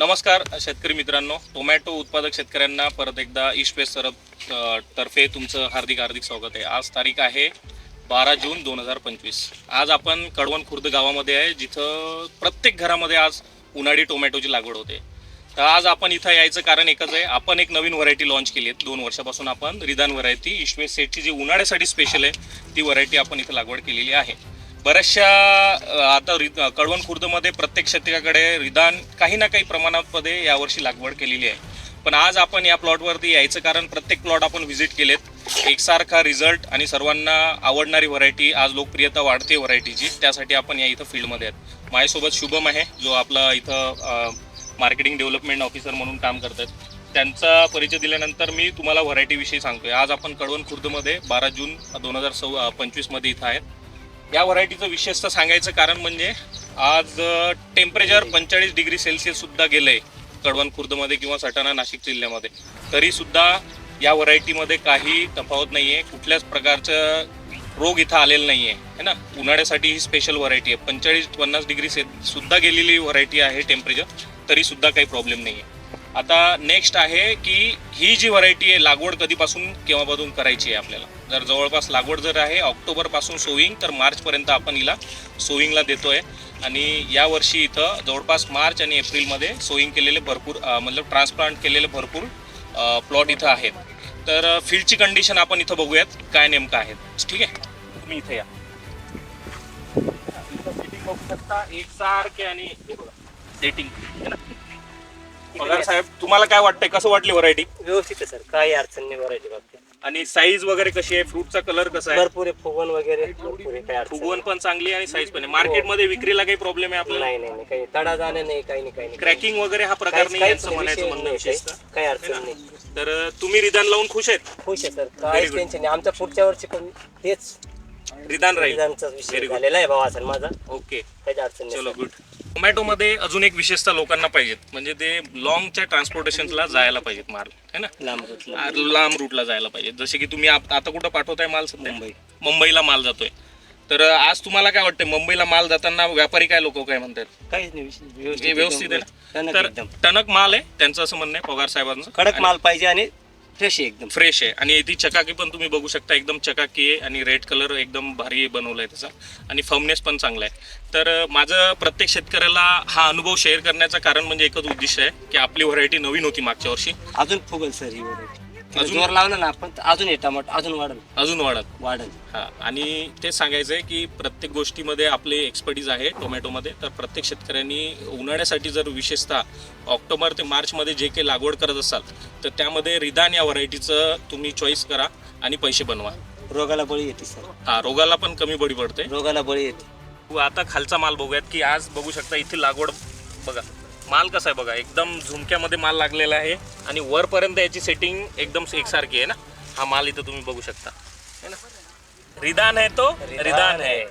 नमस्कार शेतकरी मित्रांनो. टोमॅटो उत्पादक शेतकऱ्यांना परत एकदा ईस्ट वेस्ट सरब तर्फे तुमचं हार्दिक हार्दिक स्वागत आहे. आज तारीख आहे बारा जून दोन हजार पंचवीस. आज आपण कडवण खुर्द गावामध्ये आहे जिथं प्रत्येक घरामध्ये आज उन्हाळी टोमॅटोची लागवड होते. तर आज आपण इथं यायचं कारण एकच आहे आपण एक नवीन व्हरायटी लॉन्च केली आहे. दोन वर्षापासून आपण रिदान व्हरायटी ईस्ट वेस्ट सेटची जी उन्हाळ्यासाठी स्पेशल आहे ती व्हरायटी आपण इथं लागवड केलेली आहे. बऱ्याचशा आता रि कडवण खुर्दमध्ये प्रत्येक शेतकऱ्याकडे रिदान काही ना काही प्रमाणामध्ये यावर्षी लागवड केलेली आहे. पण आज आपण या प्लॉटवरती यायचं कारण प्रत्येक प्लॉट आपण व्हिजिट केलेत. एकसारखा रिझल्ट आणि सर्वांना आवडणारी व्हरायटी आज लोकप्रियता वाढते व्हरायटीची त्यासाठी आपण या इथं फील्डमध्ये आहेत. माझ्यासोबत शुभम आहे जो आपला इथं मार्केटिंग डेव्हलपमेंट ऑफिसर म्हणून काम करतात. त्यांचा परिचय दिल्यानंतर मी तुम्हाला व्हरायटीविषयी सांगतोय. आज आपण कडवण खुर्दमध्ये बारा जून दोन हजार सव पंचवीसमध्ये इथं आहेत. या व्हरायटीचं विशेषतः सांगायचं कारण म्हणजे आज टेम्परेचर पंचेचाळीस डिग्री सेल्सिअस सुद्धा गेलंय कडवण खुर्दमध्ये किंवा सटाणा नाशिक जिल्ह्यामध्ये. तरी सुद्धा या व्हरायटीमध्ये काही तफावत नाही आहे कुठल्याच प्रकारचं रोग इथं आलेला नाही आहे है ना? उन्हाळ्यासाठी ही स्पेशल व्हरायटी आहे. पंचेचाळीस पन्नास डिग्री से सुद्धा गेलेली व्हरायटी आहे टेम्परेचर तरी सुद्धा काही प्रॉब्लेम नाही आहे आता नेक्स्ट आहे की ही जी व्हरायटी आहे लागवड कधीपासून केव्हापासून करायची आहे आपल्याला? जर जवळपास लागवड जर आहे ऑक्टोबरपासून सोईंग तर मार्चपर्यंत आपण हिला सोईंगला आहे आणि यावर्षी इथं जवळपास मार्च आणि एप्रिलमध्ये सोईंग केलेले भरपूर मतलब ट्रान्सप्लांट केलेले भरपूर प्लॉट इथं आहेत. तर फील्डची कंडिशन आपण इथं बघूयात काय नेमकं आहेत. ठीक आहे? तुम्ही इथं या. सेटिंग बघू शकता एकसारखे आणि सेटिंग पगार साहेब तुम्हाला काय वाटतंय? कसं वाटली व्हरायटी व्यवस्थित आहे सर. काही अडचण नाही व्हरायटी बाबतीत. आणि साईज वगैरे कशी आहे? फ्रूटचा कलर कसा आहे? भरपूर आहे फुगवण वगैरे भरपूर आहे काही अडचण फुगवण पण चांगली आणि साईज पण आहे. मार्केटमध्ये विक्रीला काही प्रॉब्लेम आहे आपल्याला? नाही नाही नाही काही तडा जाणं नाही काही नाही काही नाही. क्रॅकिंग वगैरे हा प्रकार नाही काहीच यांचं म्हणायचं विषय म्हणणं नाही, विशेषतः. काही- काही अडचण नाही तर तुम्ही रिदान लावून खुश आहेत? खुश आहे सर. काहीच good. टेन्शन नाही. आमच्या पुढच्या वर्षी पण तेच रिदान राहील. निदानचा Very विषय good. झालेला आहे माझा. ओके काही अडचण चलो नाही गुड टोमॅटोमध्ये अजून एक विशेषता लोकांना पाहिजेत. म्हणजे ते लॉंगच्या ट्रान्सपोर्टेशनला जायला पाहिजेत माल है ना? लांब रुटला आ- लांब रूटला जायला पाहिजे जसे की तुम्ही आप- आता कुठं पाठवताय माल सध्या? मुंबई. मुंबईला माल जातोय. तर अं, आज तुम्हाला काय वाटतंय? मुंबईला माल जाताना व्यापारी काय लोक काय म्हणतात? काहीच नाही विषय जे व्यवस्थित आहे टणक ना तर एकदम. टणक माल आहे त्यांचं असं म्हणणं आहे पगार साहेबांचं. कडक माल पाहिजे आणि फ्रेश आहे एकदम. फ्रेश आहे. आणि ती चकाकी पण तुम्ही बघू शकता एकदम चकाकी आहे आणि रेड कलर एकदम भारी बनवला आहे त्याचा. आणि फर्मनेस पण चांगला आहे. तर माझं प्रत्येक शेतकऱ्याला हा अनुभव शेअर करण्याचं कारण म्हणजे एकच उद्दिष्ट आहे की आपली व्हरायटी नवीन होती मागच्या वर्षी. अजून फुगल सर ही व्हरायटी अजून- जोर लावला ना आपण तर अजून हे टमाट अजून वाढल. अजून वाढत वाढल. हा आणि ते सांगायचं आहे की प्रत्येक गोष्टीमध्ये आपले एक्सपर्टीज आहे टोमॅटोमध्ये तर प्रत्येक शेतकऱ्यांनी उन्हाळ्यासाठी जर विशेषतः ऑक्टोबर ते मार्चमध्ये जे काही लागवड करत असाल तर त्यामध्ये रिदान या व्हरायटीचं तुम्ही चॉईस करा आणि पैसे बनवा. रोगाला बळी येते सर. हा रोगाला पण कमी बळी पडते. रोगाला बळी येते. आता खालचा माल बघूयात की आज बघू शकता इथे लागवड बघा. माल कसा आहे बघा एकदम झुमक्यामध्ये माल लागलेला आहे आणि वरपर्यंत याची सेटिंग एकदम एकसारखी आहे ना? हा माल इथं तुम्ही बघू शकता. है ना? रिदान आहे तो रिदान आहे.